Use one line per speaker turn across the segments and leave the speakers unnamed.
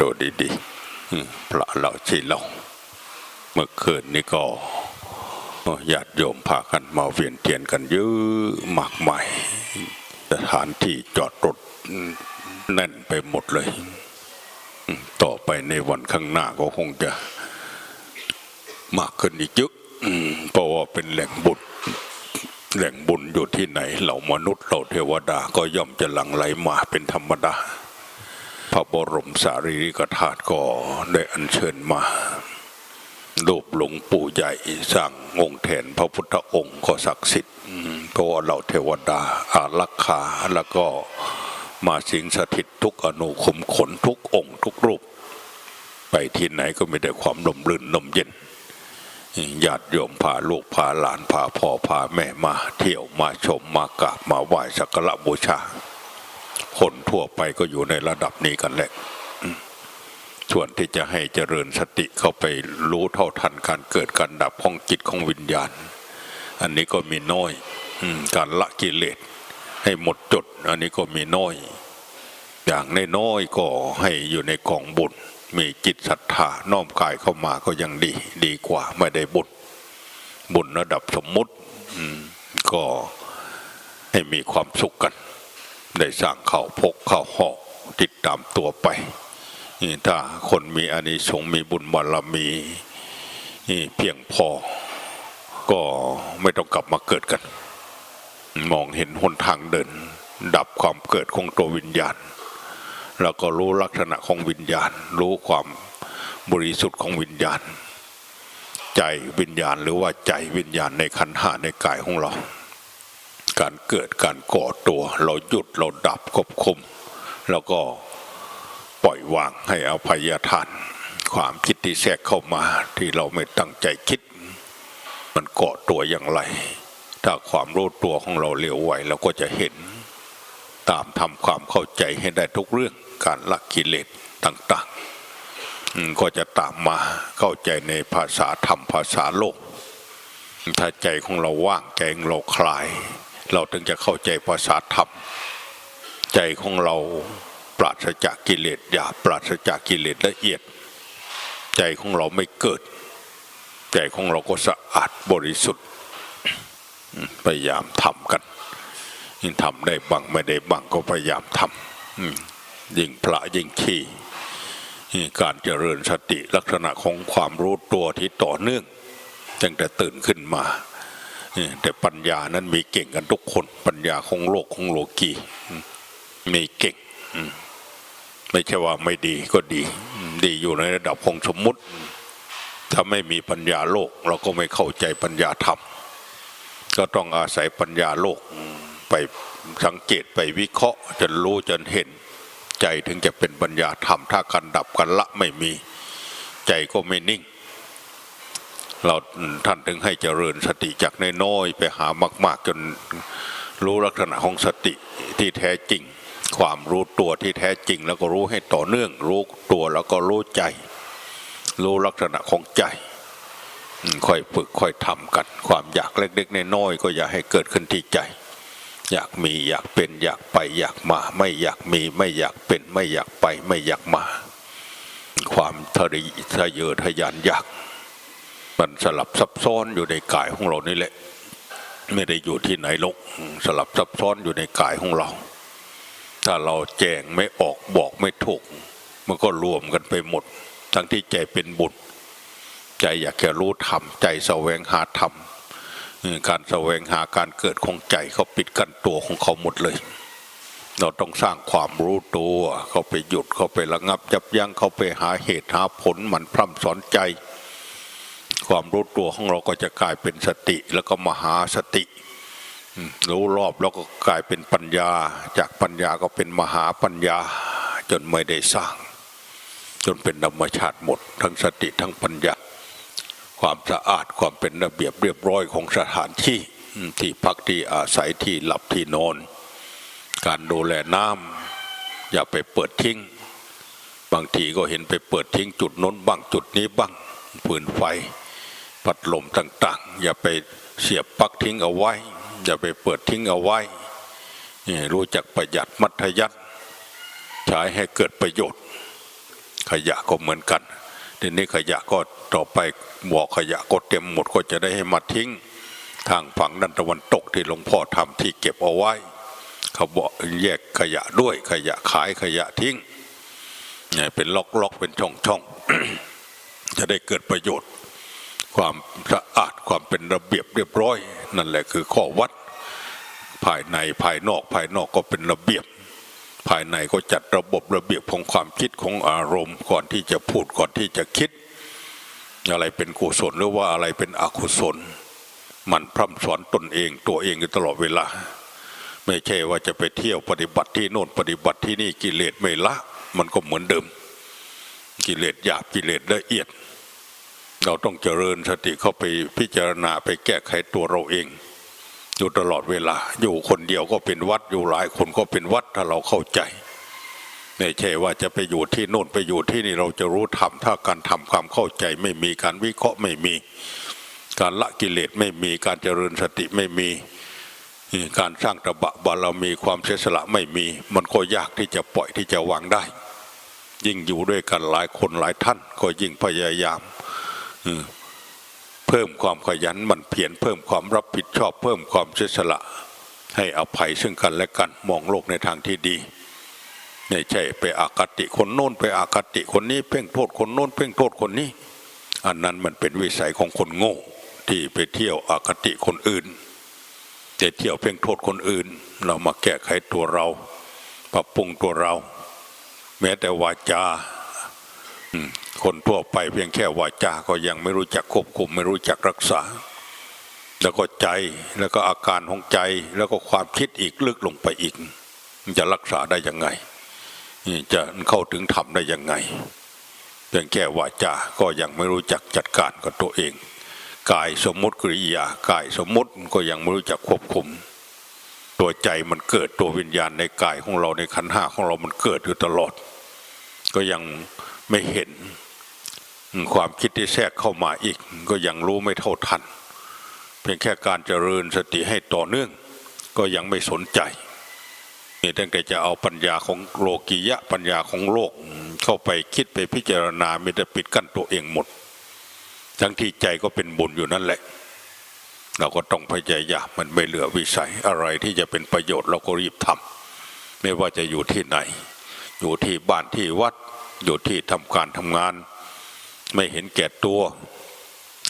ดูดีๆพระเราชีเราเมื่อคืนนี้ก็ญาติโยมพากันมาเวียนเทียนกันเยอะมากมายสถานที่จอดรถแน่นไปหมดเลย ต่อไปในวันข้างหน้าก็คงจะมากขึ้นอีกเยอะเพราะว่าเป็นแหล่งบุญแหล่งบุญอยู่ที่ไหน เหล่ามนุษย์เหล่าเทวดาก็ย่อมจะหลั่งไหลมาเป็นธรรมดา พระบรมสารีริกธาตุก็ได้อัญเชิญมารูปหลวงปู่ใหญ่สร้างองค์แทนพระพุทธองค์ก็ศักดิ์สิทธิ์เพราะว่าเราเทวดาอารักขาแล้วก็มาสิงสถิตทุกอนุขุมขนทุกองค์ทุกรูป ไปที่ไหนก็มีแต่ความลมรื่นลมเย็นญาติโยมพาลูกพาหลานพาพ่อพาแม่มาเที่ยวมาชมมากราบมาไหว้สักการะบูชา คนทั่วไปก็อยู่ในระดับนี้กันแหละส่วนที่จะให้เจริญสติเข้าไปรู้เท่าทันการเกิดการดับของจิตของวิญญาณ อันนี้ก็มีน้อยการละกิเลสให้หมดจด อันนี้ก็มีน้อย อย่างนน้อยก็ให้อยู่ในกองบุญมีจิตศรัทธาน้อมกายเข้ามาก็ยังดี ดีกว่าไม่ได้บุญบุญระดับสมมุติก็ให้มีความสุขกัน ได้สร้างข่าพกข่าหอกติดตามตัวไปนี่ถ้าคนมีอานิสงส์มีบุญบารมีนี่เพียงพอ ก็ไม่ต้องกลับมาเกิดกัน มองเห็นหนทางเดิน ดับความเกิดของตัววิญญาณ แล้วก็รู้ลักษณะของวิญญาณ รู้ความบริสุทธิ์ของวิญญาณ ใจวิญญาณหรือว่าใจวิญญาณในขันหาในกายของเรา การเกิดการก่อตัว เราหยุดเราดับควบคุม แล้วก็ปล่อยวางให้อภัยทาน ความคิดที่แทรกเข้ามาที่เราไม่ตั้งใจคิด มันเกาะตัวอย่างไร ถ้าความรู้ตัวของเราเร็วไหวเราก็จะเห็น ตามทำความเข้าใจให้ได้ทุกเรื่องการละกิเลสต่างๆ ก็จะตามมาเข้าใจในภาษาธรรมภาษาโลก ถ้าใจของเราว่างใจงเราคลาย เราถึงจะเข้าใจภาษาธรรม ใจของเราปราศจากกิเลสหยาบปราศจากกิเลสละเอียด ใจของเราไม่เกิด ใจของเราก็สะอาดบริสุทธิ์พยายามทำกันยิ่งทำได้บ้างไม่ได้บ้างก็พยายามทำยิ่งพระยิ่งขี้นี่การเจริญสติลักษณะของความรู้ตัวที่ต่อเนื่องตั้งแต่ตื่นขึ้นมา แต่ปัญญานั้นมีเก่งกันทุกคน ปัญญาของโลกของโลกีมีเก่งไม่ใช่ว่าไม่ดีก็ดี ดีอยู่ในระดับของสมมุติ ถ้าไม่มีปัญญาโลก เราก็ไม่เข้าใจปัญญาธรรม ก็ต้องอาศัยปัญญาโลกไปสังเกตไปวิเคราะห์จนรู้จนเห็น ใจถึงจะเป็นปัญญาธรรม ถ้าการดับกันละไม่มี ใจก็ไม่นิ่ง เราท่านถึงให้เจริญสติจากน้อยๆไปหามาก ๆ จนรู้ลักษณะของสติที่แท้จริง ความรู้ตัวที่แท้จริง แล้วก็รู้ให้ต่อเนื่อง รู้ตัวแล้วก็รู้ใจ รู้ลักษณะของใจค่อยฝึกค่อยทำกัน ความอยากเล็กๆน้อยๆก็อย่าให้เกิดขึ้นที่ใจ อยากมีอยากเป็นอยากไปอยากมา ไม่อยากมีไม่อยากเป็นไม่อยากไปไม่อยากมา ความทะเยทะเยอทะยานอยาก มันสลับซับซ้อนอยู่ในกายของเรานี่แหละ ไม่ได้อยู่ที่ไหนหรอกสลับซับซ้อนอยู่ในกายของเรา ถ้าเราแจงไม่ออกบอกไม่ถูก มันก็รวมกันไปหมด ทั้งที่ใจเป็นบุญใจอยากแค่รู้ธรรมใจแสวงหาธรรมการแสวงหาการเกิดของใจเขาปิดกั้นตัวของเขาหมดเลย เราต้องสร้างความรู้ตัวเขาไปหยุดเขาไประงับยับยั้งเขาไปหาเหตุหาผลหมันพร่ำสอนใจ ความรู้ตัวของเราก็จะกลายเป็นสติ แล้วก็มหาสติรู้รอบแล้วก็กลายเป็นปัญญา จากปัญญาก็เป็นมหาปัญญา จนไม่ได้สร้าง จนเป็นธรรมชาติหมด ทั้งสติทั้งปัญญา ความสะอาดความเป็นระเบียบเรียบร้อยของสถานที่ที่พักที่อาศัยที่หลับที่นอน การดูแลน้ำอย่าไปเปิดทิ้ง บางทีก็เห็นไปเปิดทิ้งจุดน้นบ้างจุดนี้บ้าง ปืนไฟ พัดลมต่าง ๆ อย่าไปเสียบปลั๊กทิ้งเอาไว้ อย่าไปเปิดทิ้งเอาไว้รู้จักประหยัดมัธยัติใช้ให้เกิดประโยชน์ ขยะก็เหมือนกันทีนี้ขยะก็ต่อไปบ่อขยะก็เต็มหมดก็จะได้ให้มาทิ้ง ทางฝั่งด้านตะวันตกที่หลวงพ่อทำที่เก็บเอาไว้เขาบอกแยกขยะด้วยขยะขายขยะทิ้งเนี่ยเป็นล็อกๆเป็นช่องๆจะได้เกิดประโยชน์ ความสะอาดความเป็นระเบียบเรียบร้อย นั่นแหละคือข้อวัด ภายในภายนอกภายนอกก็เป็นระเบียบ ภายในก็จัดระบบระเบียบของความคิดของอารมณ์ ก่อนที่จะพูดก่อนที่จะคิด อะไรเป็นกุศลหรือว่าอะไรเป็นอกุศล มันพร่ำสอนตนเองตัวเองอยู่ตลอดเวลา ไม่ใช่ว่าจะไปเที่ยวปฏิบัติที่โน่นปฏิบัติที่นี่กิเลสไม่ละ มันก็เหมือนเดิม กิเลสหยาบกิเลสละเอียด เราต้องเจริญสติเข้าไปพิจารณาไปแก้ไขตัวเราเอง อยู่ตลอดเวลา อยู่คนเดียวก็เป็นวัดอยู่หลายคนก็เป็นวัดถ้าเราเข้าใจไม่ใช่ว่าจะไปอยู่ที่โน่นไปอยู่ที่นี่เราจะรู้ธรรมถ้าการทำความเข้าใจไม่มีการวิเคราะห์ไม่มี การละกิเลสไม่มีการเจริญสติไม่มีการสร้างตบะบารมีความเสียสละไม่มี มันก็ยากที่จะปล่อยที่จะวางได้ ยิ่งอยู่ด้วยกันหลายคนหลายท่านก็ยิ่งพยายาม เพิ่มความขยันมันเพียรเพิ่มความรับผิดชอบ เพิ่มความเสียสละ ให้อภัยซึ่งกันและกันมองโลกในทางที่ดีไม่ใช่ไปอากติคนโน้นไปอากติคนนี้เพ่งโทษคนโน้นเพ่งโทษคนนี้ อันนั้นมันเป็นวิสัยของคนโง่ที่ไปเที่ยวอคติคนอื่นจะเที่ยวเพ่งโทษคนอื่น เรามาแก้ไขตัวเรา ปรับปรุงตัวเรา แม้แต่วาจา คนทั่วไปเพียงแค่วาจาก็ยังไม่รู้จักควบคุม ไม่รู้จักรักษา แล้วก็ใจแล้วก็อาการของใจแล้วก็ความคิดอีกลึกลงไปอีก จะรักษาได้ยังไงจะเข้าถึงธรรมได้ยังไงเพียงแค่วาจาก็ยังไม่รู้จักจัดการกับตัวเองกายสมมติกริยากายสมมติก็ยังไม่รู้จักควบคุม ตัวใจมันเกิดตัววิญญาณในกายของเราในขันห้าของเรามันเกิดอยู่ตลอด ก็ยัง ไม่เห็น ความคิดที่แทรกเข้ามาอีก ก็ยังรู้ไม่เท่าทัน เพียงแค่การเจริญสติให้ต่อเนื่อง ก็ยังไม่สนใจนี่ตั้งแต่จะเอาปัญญาของโลกียะปัญญาของโลกเข้าไปคิดไปพิจารณามีแต่ปิดกั้นตัวเองหมด ทั้งที่ใจก็เป็นบุญอยู่นั่นแหละ เราก็ต้องพยายามมันไม่เหลือวิสัยอะไรที่จะเป็นประโยชน์เราก็รีบทำไม่ว่าจะอยู่ที่ไหน อยู่ที่บ้านที่วัด อยู่ที่ทำการทำงาน ไม่เห็นแก่ตัว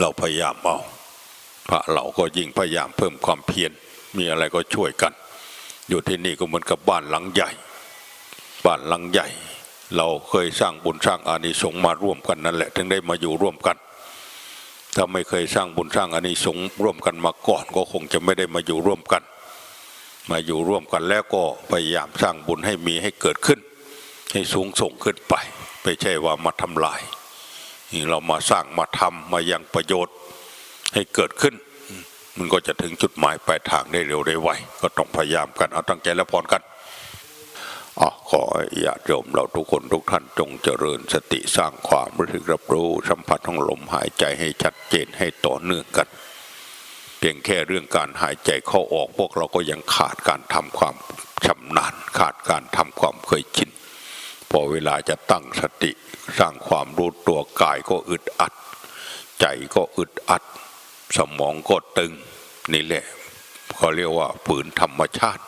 เราพยายามเอาพระเราก็ยิ่งพยายามเพิ่มความเพียรมีอะไรก็ช่วยกัน อยู่ที่นี่ก็เหมือนกับบ้านหลังใหญ่ บ้านหลังใหญ่ เราเคยสร้างบุญสร้างอานิสงส์มาร่วมกันนั่นแหละ ถึงได้มาอยู่ร่วมกันถ้าไม่เคยสร้างบุญสร้างอานิสงส์ร่วมกันมาก่อนก็คงจะไม่ได้มาอยู่ร่วมกัน มาอยู่ร่วมกันแล้วก็พยายามสร้างบุญให้มีให้เกิดขึ้น ให้สูงส่งขึ้นไป ไม่ใช่ว่ามาทำลาย เรามาสร้างมาทำมายังประโยชน์ให้เกิดขึ้น มันก็จะถึงจุดหมายปลายทางได้เร็วได้ไวก็ต้องพยายามกันเอาตั้งใจและพรกันอ๋อขอญาติโยมเราทุกคนทุกท่านจงเจริญสติสร้างความรู้สึกรับรู้สัมผัสของลมหายใจให้ชัดเจนให้ต่อเนื่องกันเพียงแค่เรื่องการหายใจเข้าออกพวกเราก็ยังขาดการทำความชำนาญ ขาดการทำความเคยชิน พอเวลาจะตั้งสติสร้างความรู้ตัวกายก็อึดอัด ใจก็อึดอัด สมองก็ตึงนี่แหละเขาเรียกว่าฝืนธรรมชาติ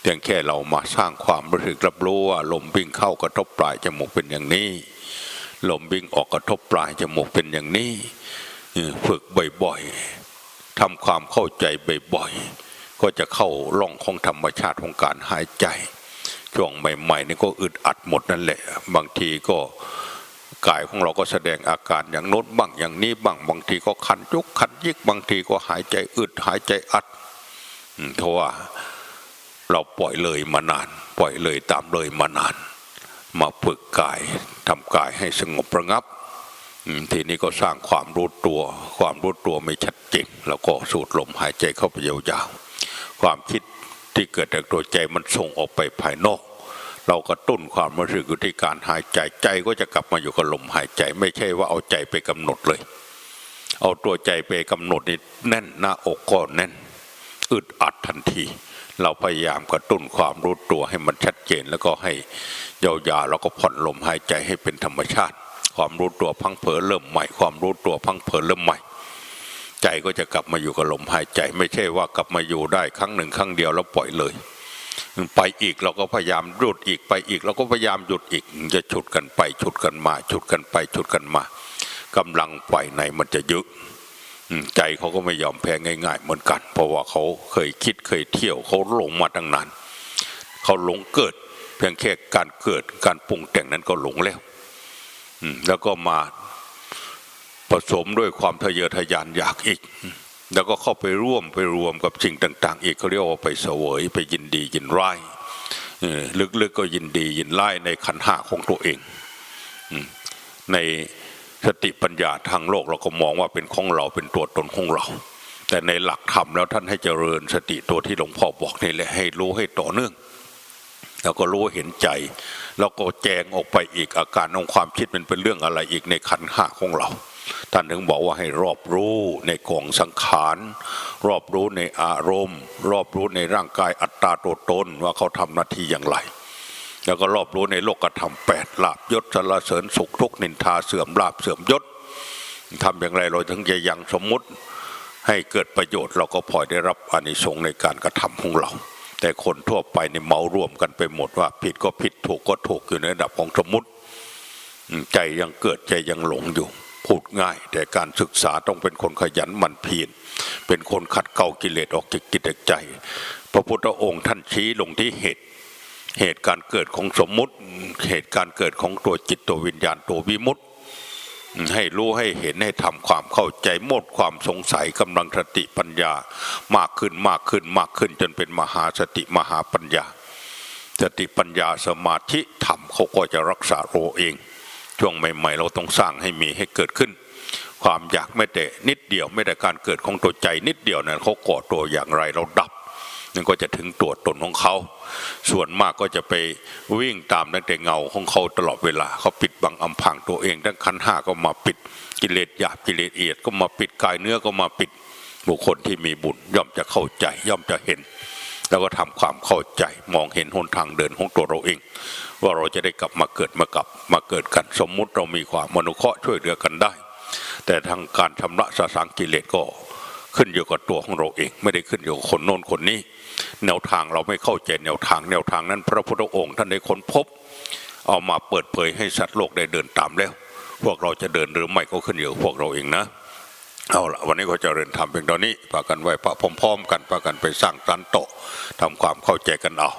เพียงแค่เรามาสร้างความรู้สึกรับรู้ว่าลมวิ่งเข้ากระทบปลายจมูกเป็นอย่างนี้ ลมวิ่งออกกระทบปลายจมูกเป็นอย่างนี้ฝึกบ่อยๆทำความเข้าใจบ่อยๆก็จะเข้าร่องของธรรมชาติของการหายใจ ช่วงใหม่ๆนี่ก็อึดอัดหมดนั่นแหละ บางทีก็กายของเราก็แสดงอาการอย่างโน้นบ้างอย่างนี้บ้างบางทีก็คันจุกคันยิกบางทีก็หายใจอึดหายใจอัดอืมเพราะว่าเราปล่อยเลยมานาน ปล่อยเลยตามเลยมานาน มาฝึกกายทำกายให้สงบระงับทีนี้ก็สร้างความรู้ตัว ความรู้ตัวไม่ชัดเจนแล้วก็สูดลมหายใจเข้าไปยาวๆความคิด ที่เกิดจากตัวใจมันส่งออกไปภายนอก เรากระตุ้นความรู้สึกอยู่ที่การหายใจใจก็จะกลับมาอยู่กับลมหายใจ ไม่ใช่ว่าเอาใจไปกำหนดเลย เอาตัวใจไปกำหนดนี่แน่นหน้าอกก็แน่นอึดอัดทันที เราพยายามกระตุ้นความรู้ตัวให้มันชัดเจนแล้วก็ให้ยาวๆแล้วก็ผ่อนลมหายใจให้เป็นธรรมชาติ ความรู้ตัวพังเผลอเริ่มใหม่ ความรู้ตัวพังเผลอเริ่มใหม่ ใจก็จะกลับมาอยู่กับลมหายใจ ไม่ใช่ว่ากลับมาอยู่ได้ครั้งหนึ่งครั้งเดียวแล้วปล่อยเลย ไปอีกเราก็พยายามหยุดอีกไปอีกเราก็พยายามหยุดอีกจะฉุดกันไปฉุดกันมาฉุดกันไปฉุดกันมากำลังฝ่ายในมันจะเยอะใจเขาก็ไม่ยอมแพ้ง่าย ๆ เหมือนกัน เพราะว่าเขาเคยคิดเคยเที่ยวเขาหลงมาตั้งนานเขาหลงเกิด เพียงแค่การเกิดการปรุงแต่งนั้นก็หลงแล้วแล้วก็มา ผสมด้วยความทะเยอทะยานอยากอีก แล้วก็เข้าไปร่วมไปรวมกับสิ่งต่าง ๆ อีกเขาเรียกว่าไปเสวยไปยินดียินร้ายลึกๆก็ยินดียินร้ายในขันห้าของตัวเอง ในสติปัญญาทางโลกเราก็มองว่าเป็นของเราเป็นตัวตนของเรา แต่ในหลักธรรมแล้วท่านให้เจริญสติตัวที่หลวงพ่อบอกนี่แหละให้รู้ให้ต่อเนื่อง แล้วก็รู้เห็นใจ แล้วก็แจงออกไปอีกอาการของความคิดมันเป็นเรื่องอะไรอีกในขันห้าของเรา ท่านถึงบอกว่าให้รอบรู้ในกองสังขาร รอบรู้ในอารมณ์ รอบรู้ในร่างกายอัตตาตัวตนว่าเขาทำหน้าที่อย่างไร แล้วก็รอบรู้ในโลกธรรมแปดลาบยศสารเสริญสุขทุกนินทาเสื่อมลาบเสื่อมยศทำอย่างไรเราถึงจะยังสมมุติให้เกิดประโยชน์เราก็พลอยได้รับอานิสงส์ในการกระทำของเรา แต่คนทั่วไปในยเมารวมกันไปหมดว่า ผิดก็ผิดถูกก็ถูกอยู่ในระดับของสมมุติใจยังเกิดใจยังหลงอยู่ พูดง่าย แต่การศึกษาต้องเป็นคนขยันหมั่นเพียรเป็นคนขัดเกลากิเลสออกจากกิจใจ พระพุทธองค์ท่านชี้ลงที่เหตุ เหตุการเกิดของสมมุติ เหตุการเกิดของตัวจิตตัววิญญาณตัววิมุตติ ให้รู้ให้เห็นให้ทำความเข้าใจหมดความสงสัยกำลังสติปัญญา มากขึ้นมากขึ้นมากขึ้นจนเป็นมหาสติมหาปัญญา สติปัญญาสมาธิธรรมเขาก็จะรักษาโรเอง ช่วงใหม่ ๆ เราต้องสร้างให้มีให้เกิดขึ้น ความอยากไม่แต่นิดเดียวไม่แต่การเกิดของตัวใจนิดเดียวนั้นเขาก่อตัวอย่างไรเราดับ นั่นก็จะถึงตัวตนของเขา ส่วนมากก็จะไปวิ่งตามตั้งแต่เงาของเขาตลอดเวลาเขาปิดบังอำพรางตัวเองทั้งขันห้าก็มาปิดกิเลสหยาบกิเลสเอียดก็มาปิดกายเนื้อก็มาปิดบุคคลที่มีบุญย่อมจะเข้าใจย่อมจะเห็น แล้วก็ทำความเข้าใจมองเห็นหนทางเดินของตัวเราเอง ว่าเราจะได้กลับมาเกิดมากลับมาเกิดกันสมมุติเรามีความมนุเคราะห์ช่วยเหลือกันได้ แต่ทางการชำระสาสางกิเลสก็ขึ้นอยู่กับตัวของเราเอง ไม่ได้ขึ้นอยู่กับคนโน้นคนนี้ แนวทางเราไม่เข้าใจแนวทางแนวทางนั้น พระพุทธองค์ท่านได้ค้นพบ เอามาเปิดเผยให้สัตว์โลกได้เดินตามแล้ว พวกเราจะเดินหรือไม่ก็ขึ้นอยู่พวกเราเองนะเอาละวันนี้ก็จะเริญทำเพียงเท่านี้พากันไหว้พระพร้อม ๆ กันพากันไปสร้างสันโตทำความเข้าใจกันเอา